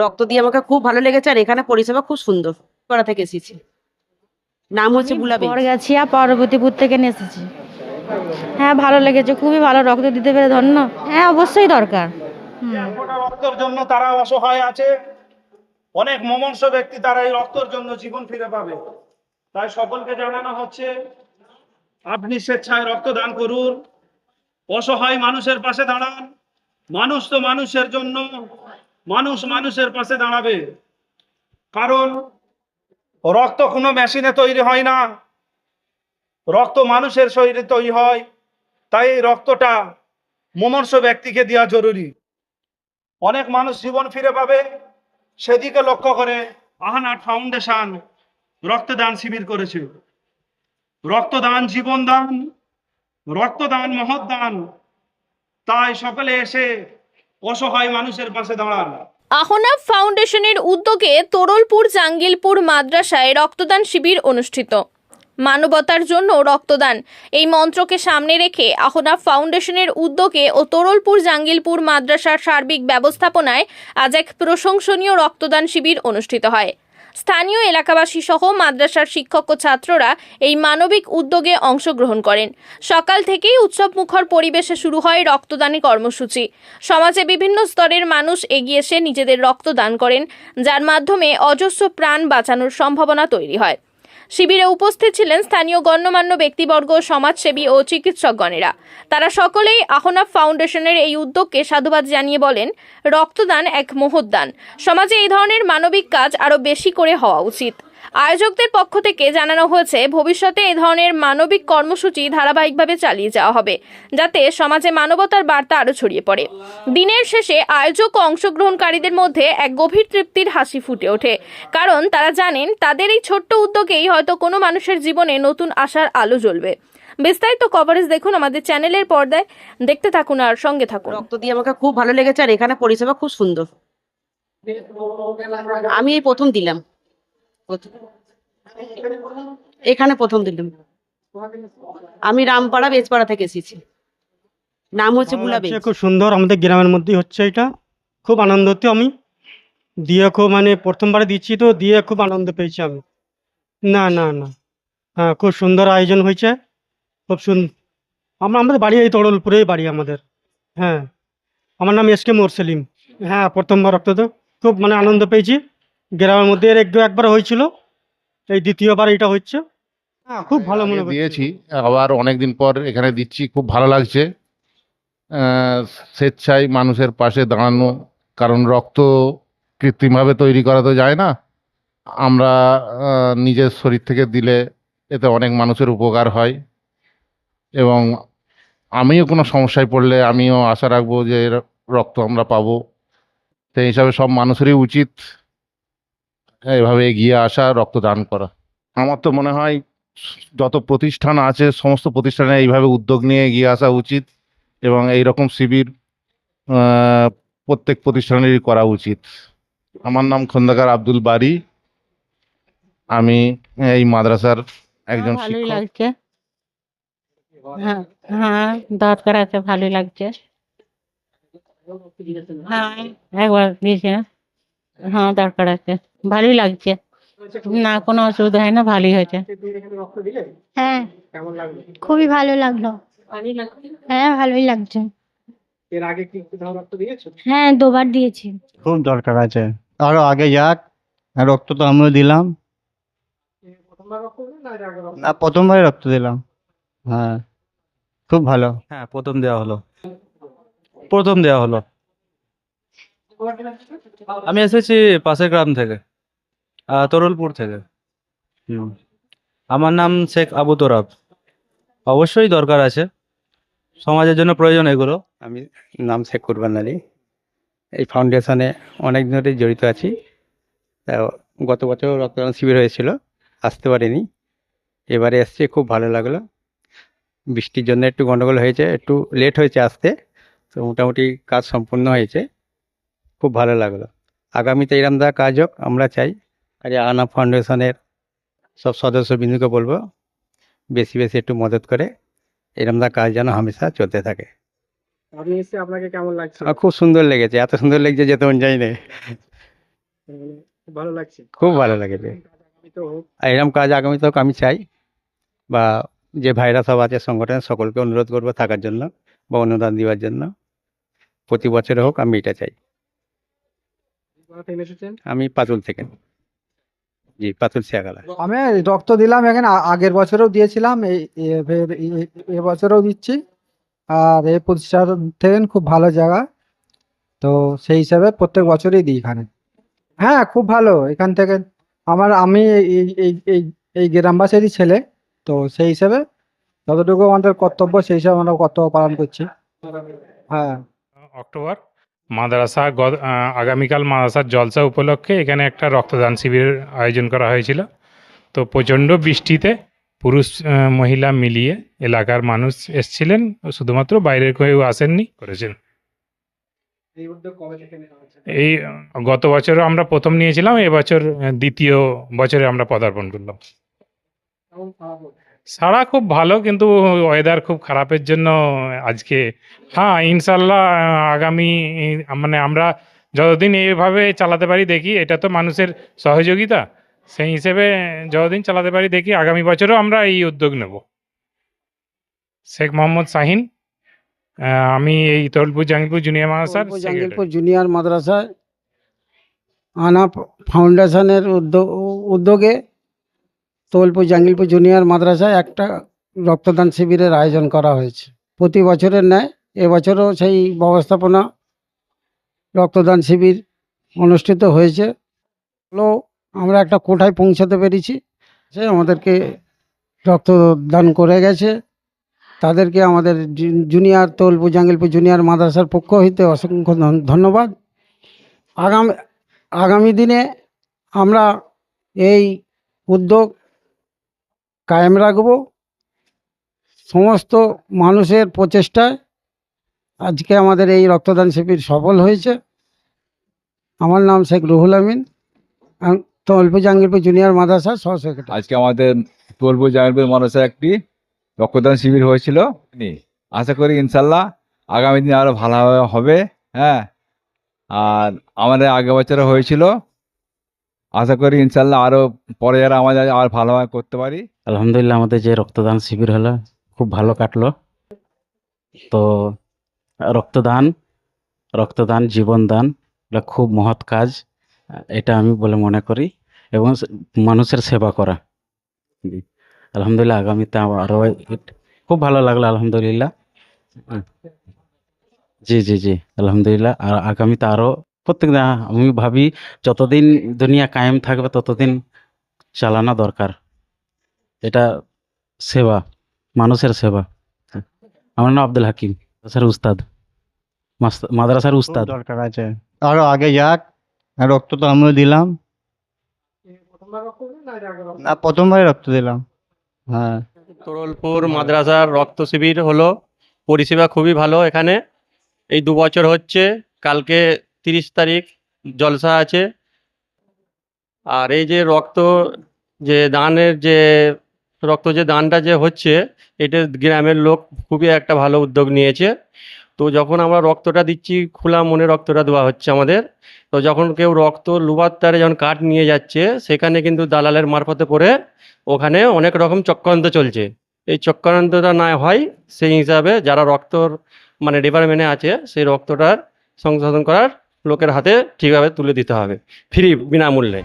রক্ত দিয়ে আমাকে খুব ভালো লেগেছে আর এখানে পরিষেবা খুব সুন্দর পাড়া থেকে এসেছি। নাম হচ্ছে বুলাবে। বরগাছিয়া পার্বতীপুর থেকে নিয়ে এসেছি। হ্যাঁ ভালো লেগেছে খুবই ভালো রক্ত দিতে পেরে ধন্য। হ্যাঁ অবশ্যই দরকার। রক্তের জন্য তারা অসহায় আছে। অনেক মমর্ষ ব্যক্তি তারা এই রক্তের জন্য জীবন ফিরে পাবে। তাই সকলকে জানানো হচ্ছে আপনি স্বেচ্ছায় রক্তদান করুন। অসহায় মানুষের পাশে দাঁড়ান। মানুষ তো মানুষের জন্য মানুষ মানুষের পাশে দাঁড়াবে। কারণ রক্ত কোনো মেশিনে তৈরি হয় না। রক্ত মানুষের শরীরে তৈরি হয়। তাই এই রক্তটা মমর্ষ ব্যক্তিকে দেওয়া জরুরি। অনেক মানুষ জীবন ফিরে পাবে। সেদিকে লক্ষ্য করে আহানাট ফাউন্ডেশন রক্তদান শিবির করেছে। রক্তদান জীবন দান রক্তদান মহৎ দান তাই সকলে এসে অসহায় মানুষের পাশে দাঁড়ান। আহনাব ফাউন্ডেশনের উদ্যোগে তোরলপুর জাঙ্গিলপুর মাদ্রাসায় রক্তদান শিবির অনুষ্ঠিত। মানবতার জন্য রক্তদান। এই মন্ত্রকে সামনে রেখে আহনাব ফাউন্ডেশনের উদ্যোগে ও তোরলপুর জাঙ্গিলপুর মাদ্রাসার সার্বিক ব্যবস্থাপনায় আজ এক প্রশংসনীয় রক্তদান শিবির অনুষ্ঠিত হয়। স্থানীয় এলাকাবাসী সহ মাদ্রাসার শিক্ষক ও ছাত্ররা এই মানবিক উদ্যোগে অংশগ্রহণ করেন। সকাল থেকেই উৎসব মুখর পরিবেশে শুরু হয় রক্তদানে কর্মসূচি। সমাজে বিভিন্ন স্তরের মানুষ এগিয়ে এসে নিজেদের রক্তদান করেন, যার মাধ্যমে অজস্র প্রাণ বাঁচানোর সম্ভাবনা তৈরি হয়। শিবিরে উপস্থিত ছিলেন স্থানীয় গণ্যমান্য ব্যক্তিবর্গ, সমাজসেবী ও চিকিৎসকগণেরা। তারা সকলেই আহনাফ ফাউন্ডেশনের এই উদ্যোগকে সাধুবাদ জানিয়ে বলেন, রক্তদান এক মহৎদান সমাজে এই ধরনের মানবিক কাজ আরও বেশি করে হওয়া উচিত। আয়োজকদের পক্ষ থেকে জানানো হয়েছে, ভবিষ্যতে এই ধরনের মানবিক কর্মসূচি ধারাবাহিকভাবে চালিয়ে যাওয়া হবে, যাতে সমাজে মানবতার বার্তা আরও ছড়িয়ে পড়ে। দিনের শেষে আয়োজক ও অংশগ্রহণকারীদের মধ্যে এক গভীর তৃপ্তির হাসি ফুটে ওঠে, কারণ তারা জানেন তাদের এই ছোট্ট উদ্যোগেই হয়তো কোনো মানুষের জীবনে নতুন আশার আলো জ্বলবে। বিস্তারিত কভারেজ দেখুন আমাদের চ্যানেলের পর্দায়। দেখতে থাকুন আর সঙ্গে থাকুন। রক্ত দিয়ে আমাকে খুব ভালো লেগেছে আর এখানে পরিষেবা খুব সুন্দর। আমি এই প্রথম দিলাম। এখানে প্রথম দিলাম আমি রামপাড়া বেজপাড়া থেকে এসেছি। নাম হচ্ছে লাগছে, খুব সুন্দর আমাদের গ্রামের মধ্যেই হচ্ছে এটা। খুব আনন্দ হচ্ছে আমি। দিয়ে খুব মানে প্রথমবার দিচ্ছি তো দিয়ে খুব আনন্দ পেয়েছি আমি। না না না। হ্যাঁ খুব সুন্দর আয়োজন হয়েছে। খুব সুন্দর আমরা আমাদের বাড়ি এই তড়লপুরেই বাড়ি আমাদের। হ্যাঁ। আমার নাম এস কে মোরসেলিম। হ্যাঁ প্রথমবার রক্ত তো খুব মানে আনন্দ পেয়েছি। গ্রামের মধ্যে এর একটু একবার হয়েছিল। এই দ্বিতীয়বার এটা হচ্ছে। হ্যাঁ খুব ভালো মনে হচ্ছে দিয়েছি আবার অনেকদিন পর এখানে দিচ্ছি খুব ভালো লাগছে। আহ, স্বেচ্ছায় মানুষের পাশে দাঁড়ানো কারণ রক্ত কৃত্রিমভাবে তৈরি করা তো যায় না। আমরা আহ, নিজের শরীর থেকে দিলে এতে অনেক মানুষের উপকার হয়। এবং আমিও কোনো সমস্যায় পড়লে আমিও আশা রাখব যে এর রক্ত আমরা পাবো। সেই হিসাবে সব মানুষেরই উচিত। এভাবে এগিয়ে আসা রক্তদান করা। আমার তো মনে হয় যত প্রতিষ্ঠান আছে সমস্ত প্রতিষ্ঠানে এইভাবে উদ্যোগ নিয়ে এগিয়ে আসা উচিত এবং এই রকম শিবির প্রত্যেক প্রতিষ্ঠানেরই করা উচিত। আমার নাম খন্দকার আব্দুল বারি। আমি এই মাদ্রাসার একজন হ্যাঁ, ভালোই লাগছে। হ্যাঁ হ্যাঁ দরকার আছে ভালোই লাগছে। হ্যাঁ একবার হ্যাঁ দরকার আছে। ভালোই লাগছে। না কোনো অসুবিধা হয় না ভালোই হয়েছে। হ্যাঁ খুবই ভালো লাগল। হ্যাঁ ভালোই লাগছে। এর আগে কি রক্ত দিয়েছ? হ্যাঁ দুবার দিয়েছি। খুব দরকার আছে। আরও আগে যাক আর রক্ত তো আমিও দিলাম। প্রথমবার না এর আগে রক্ত না প্রথমবারে রক্ত দিলাম। হ্যাঁ খুব ভালো। হ্যাঁ প্রথম দেওয়া হলো। প্রথম দেওয়া হলো। আমি এসেছি পাশের গ্রাম থেকে তরুলপুর থেকে। হুম। আমার নাম শেখ আবু তোরাব। অবশ্যই দরকার আছে। সমাজের জন্য প্রয়োজন এগুলো। আমি নাম শেখ কুরবান আলী। এই ফাউন্ডেশনে অনেক দিন ধরে জড়িত আছি। গত বছর রক্তদান শিবির হয়েছিল আসতে পারিনি। এবারে এসছে খুব ভালো লাগল। বৃষ্টির জন্য একটু গন্ডগোল হয়েছে একটু লেট হয়েছে আসতে। তো মোটামুটি কাজ সম্পূর্ণ হয়েছে। খুব ভালো লাগল। আগামীতে এরম দা কাজ হোক আমরা চাই আর আনা ফাউন্ডেশনের সব সদস্যবৃন্দকে বলব বেশি বেশি একটু মদত করে এরম দা কাজ যেন হামেশা চলতে থাকে। আপনি এসে আপনাকে কেমন লাগছে? খুব সুন্দর লেগেছে এত সুন্দর লেগেছে যেতে মন যায় না। ভালো লাগছে। খুব ভালো লেগেছে। আর এরকম কাজ হোক আমি চাই বা যে ভাইরা সব আছে সংগঠনের সকলকে অনুরোধ করব থাকার জন্য বা অনুদান দেওয়ার জন্য। প্রতি বছরে হোক আমি এটা চাই। আমি পাতুল থেকে। জি পাতুল শিয়াগালা। আমি রক্ত দিলাম এখানে আগের বছরেও দিয়েছিলাম এই এ- এ- এ- এবছরেও দিচ্ছি। আর এই প্রতিষ্ঠান থেকে খুব ভালো জায়গা। তো সেই হিসাবে প্রত্যেক বছরই দিই এখানে। হ্যাঁ খুব ভালো। এখান থেকে আমার আমি এই এই- এই এই এই গ্রামবাসীরই ছেলে। তো সেই হিসাবে যতটুকু আমাদের কর্তব্য সেই হিসাবে আমরা কর্তব্য পালন করছি। হ্যাঁ। অক্টোবর? মাদ্রাসা আগামীকাল মাদ্রাসার জলসা উপলক্ষে এখানে একটা রক্তদান শিবিরের আয়োজন করা হয়েছিল। তো প্রচণ্ড বৃষ্টিতে পুরুষ মহিলা মিলিয়ে এলাকার মানুষ এসছিলেন শুধুমাত্র বাইরের কেউ আসেননি। করেছেন। এই গত বছরও আমরা প্রথম নিয়েছিলাম এবছর দ্বিতীয় বছরে আমরা পদার্পণ করলাম। সাড়া খুব ভালো কিন্তু ওয়েদার খুব খারাপের জন্য আজকে। হ্যাঁ ইনশাল্লাহ আগামী মানে আমরা যতদিন এইভাবে চালাতে পারি দেখি এটা তো মানুষের সহযোগিতা। সেই হিসেবে যতদিন চালাতে পারি দেখি আগামী বছরও আমরা এই উদ্যোগ নেব। শেখ মোহাম্মদ শাহিন আমি এই তরলপুর জাঙ্গিপুর জুনিয়র মাদ্রাসার জাঙ্গিলপুর জুনিয়র মাদ্রাসায় আনা ফাউন্ডেশনের উদ্যোগ উদ্যোগে তৌলপুর জাঙ্গিলপুর জুনিয়র মাদ্রাসায় একটা রক্তদান শিবিরের আয়োজন করা হয়েছে। প্রতি বছরের ন্যায় এবছরও সেই ব্যবস্থাপনা রক্তদান শিবির অনুষ্ঠিত হয়েছে। হলো আমরা একটা কোঠায় পৌঁছাতে পেরেছি। সে আমাদেরকে রক্তদান করে গেছে। তাদেরকে আমাদের জুনিয়র তৌলপুর জাঙ্গিলপুর জুনিয়র মাদ্রাসার পক্ষ হইতে অসংখ্য ধন্যবাদ। আগামী আগামী দিনে আমরা এই উদ্যোগ কায়েম রাখব। সমস্ত মানুষের প্রচেষ্টায় আজকে আমাদের এই রক্তদান শিবির সফল হয়েছে। আমার নাম শেখ রুহুল আমিন। আমি তল্প জাঙ্গিরপুর জুনিয়র মাদ্রাসার সহ সেক্রেটারি। আজকে আমাদের তরবুজ জাহাঙ্গীর মানুষে একটি রক্তদান শিবির হয়েছিল। আশা করি ইনশাল্লাহ আগামী দিনে আরও ভালোভাবে হবে হ্যাঁ। আর আমাদের আগের বছরে হয়েছিল। আশা করি ইনশাল্লাহ আরও পরে যারা আমাদের আর ভালোভাবে করতে পারি। আলহামদুলিল্লাহ আমাদের যে রক্তদান শিবির হলো, খুব ভালো কাটলো। তো রক্তদান রক্তদান, জীবনদান এটা খুব মহৎ কাজ, এটা আমি বলে মনে করি। এবং মানুষের সেবা করা। আলহামদুলিল্লাহ আগামীতে আরও খুব ভালো লাগল আলহামদুলিল্লাহ। জি জি জি। আলহামদুলিল্লাহ, আর আগামীতে আরও প্রত্যেক দিন আমি ভাবি যতদিন দুনিয়া কায়েম থাকবে ততদিন চালানো দরকার। এটা সেবা মানুষের সেবা। আমার নাম আব্দুল হাকিম মাদ্রাসার উস্তাদ। মাদ্রাসার উস্তাদ। দরকার আছে। আরও আগে যাক আর রক্ত তো আমিও দিলাম। না প্রথমবারই রক্ত দিলাম। হ্যাঁ। তরলপুর মাদ্রাসার রক্ত শিবির হলো। পরিষেবা খুবই ভালো এখানে। এই দু বছর হচ্ছে কালকে তিরিশ তারিখ জলসা আছে। আর এই যে রক্ত যে দানের যে, রক্ত যে দানটা যে হচ্ছে, এটা গ্রামের লোক খুবই একটা ভালো উদ্যোগ নিয়েছে। তো যখন আমরা রক্তটা দিচ্ছি, খোলা মনে রক্তটা দেওয়া হচ্ছে আমাদের, তো যখন কেউ রক্ত লুবার তারে যখন কাঠ নিয়ে যাচ্ছে, সেখানে কিন্তু দালালের মারফতে পড়ে ওখানে অনেক রকম চক্রান্ত চলছে। এই চক্রান্তটা না হয়, সেই হিসাবে যারা রক্তর মানে ডিপার্টমেন্টে আছে, সেই রক্তটার সংশোধন করার লোকের হাতে ঠিকভাবে তুলে দিতে হবে ফ্রি বিনামূল্যে।